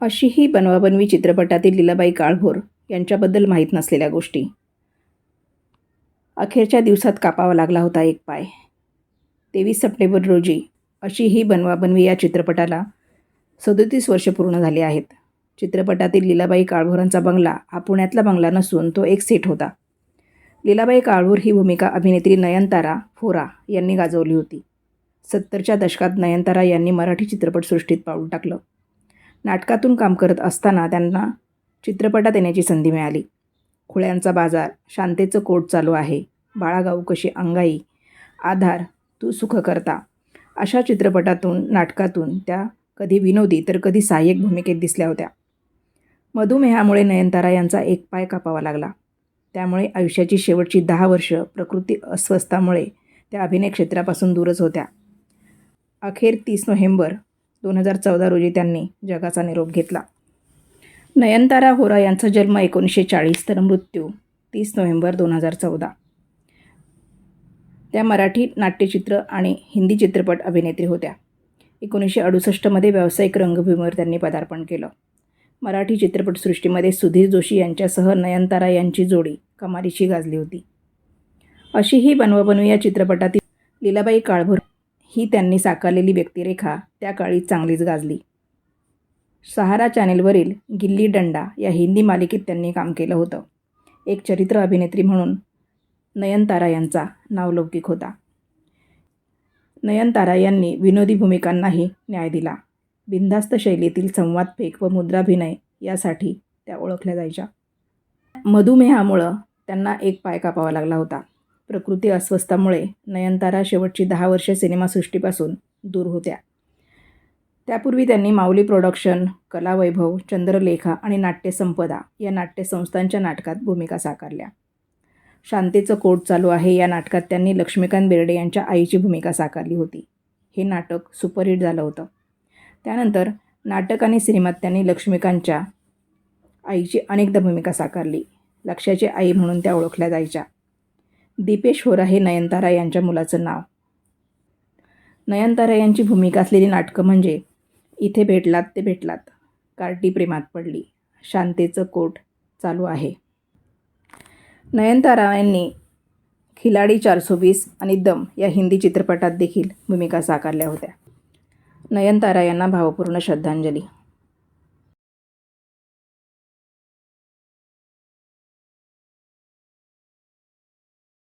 अशीही बनवाबनवी चित्रपटातील लीलाबाई काळभोर यांच्याबद्दल माहीत नसलेल्या गोष्टी. अखेरच्या दिवसात कापावा लागला होता एक पाय. तेवीस सप्टेंबर रोजी अशी ही बनवाबनवी या चित्रपटाला सदोतीस वर्ष पूर्ण झाली आहेत. चित्रपटातील लीलाबाई काळभोरांचा बंगला हा पुण्यातला बंगला नसून तो एक सेट होता. लीलाबाई काळभोर ही भूमिका अभिनेत्री नयनतारा फोरा यांनी गाजवली होती. सत्तरच्या दशकात नयनतारा यांनी मराठी चित्रपटसृष्टीत पाऊल टाकलं. नाटकातून काम करत असताना त्यांना चित्रपटात येण्याची संधी मिळाली. खुळ्यांचा बाजार शांतेचं कोट चालू आहे. बाळागाऊ कशी अंगाई? आधार तू सुख करता. अशा चित्रपटातून नाटकातून त्या कधी विनोदी तर कधी सहाय्यक भूमिकेत दिसल्या होत्या. मधुमेहामुळे नयनतारा यांचा एक पाय कापावा लागला. त्यामुळे आयुष्याची शेवटची दहा वर्ष प्रकृती अस्वस्थामुळे त्या अभिनय क्षेत्रापासून दूरच होत्या. अखेर तीस नोव्हेंबर दोन हजार चौदा रोजी त्यांनी जगाचा निरोप घेतला. नयनतारा होरा यांचा जन्म एकोणीसशे चाळीस तर मृत्यू तीस नोव्हेंबर दोन हजार चौदा. त्या मराठी नाट्यचित्र आणि हिंदी चित्रपट अभिनेत्री होत्या. एकोणीसशे अडुसष्टमध्ये व्यावसायिक रंगभूमीवर त्यांनी पदार्पण केलं. मराठी चित्रपटसृष्टीमध्ये सुधीर जोशी यांच्यासह नयनतारा यांची जोडी कमालीची गाजली होती. अशी ही बनवाबनू या चित्रपटातील लीलाबाई काळभोर ही त्यांनी साकारलेली व्यक्तिरेखा त्या काळी चांगलीच गाजली. सहारा चॅनेलवरील गिल्ली डंडा या हिंदी मालिकेत त्यांनी काम केलं होतं. एक चरित्र अभिनेत्री म्हणून नयनतारा यांचा नावलौकिक होता. नयनतारा यांनी विनोदी भूमिकांनाही न्याय दिला. बिनधास्त शैलीतील संवाद फेक व मुद्राभिनय यासाठी त्या ओळखल्या जायच्या. मधुमेहामुळं त्यांना एक पाय कापावा लागला होता. प्रकृती अस्वस्थामुळे नयनतारा शेवटची दहा वर्षे सिनेमासृष्टीपासून दूर होत्या. त्यापूर्वी त्यांनी माऊली प्रोडक्शन कलावैभव चंद्रलेखा आणि नाट्यसंपदा या नाट्यसंस्थांच्या नाटकात भूमिका साकारल्या. शांतीचं कोट चालू आहे या नाटकात त्यांनी लक्ष्मीकांत बेर्डे यांच्या आईची भूमिका साकारली होती. हे नाटक सुपरहिट झालं होतं. त्यानंतर नाटक आणि सिनेमात त्यांनी लक्ष्मीकांतच्या आईची अनेकदा भूमिका साकारली. लक्ष्याची आई म्हणून त्या ओळखल्या जायच्या. दीपेश होरा हे नयनतारा यांच्या मुलाचं नाव. नयनतारा यांची भूमिका असलेली नाटकं म्हणजे इथे भेटलात ते भेटलात कार्टी प्रेमात पडली शांतेचं कोट चालू आहे. नयनतारा यांनी खिलाडी चारशे वीस आणि दम या हिंदी चित्रपटात देखील भूमिका साकारल्या होत्या. नयनतारा यांना भावपूर्ण श्रद्धांजली.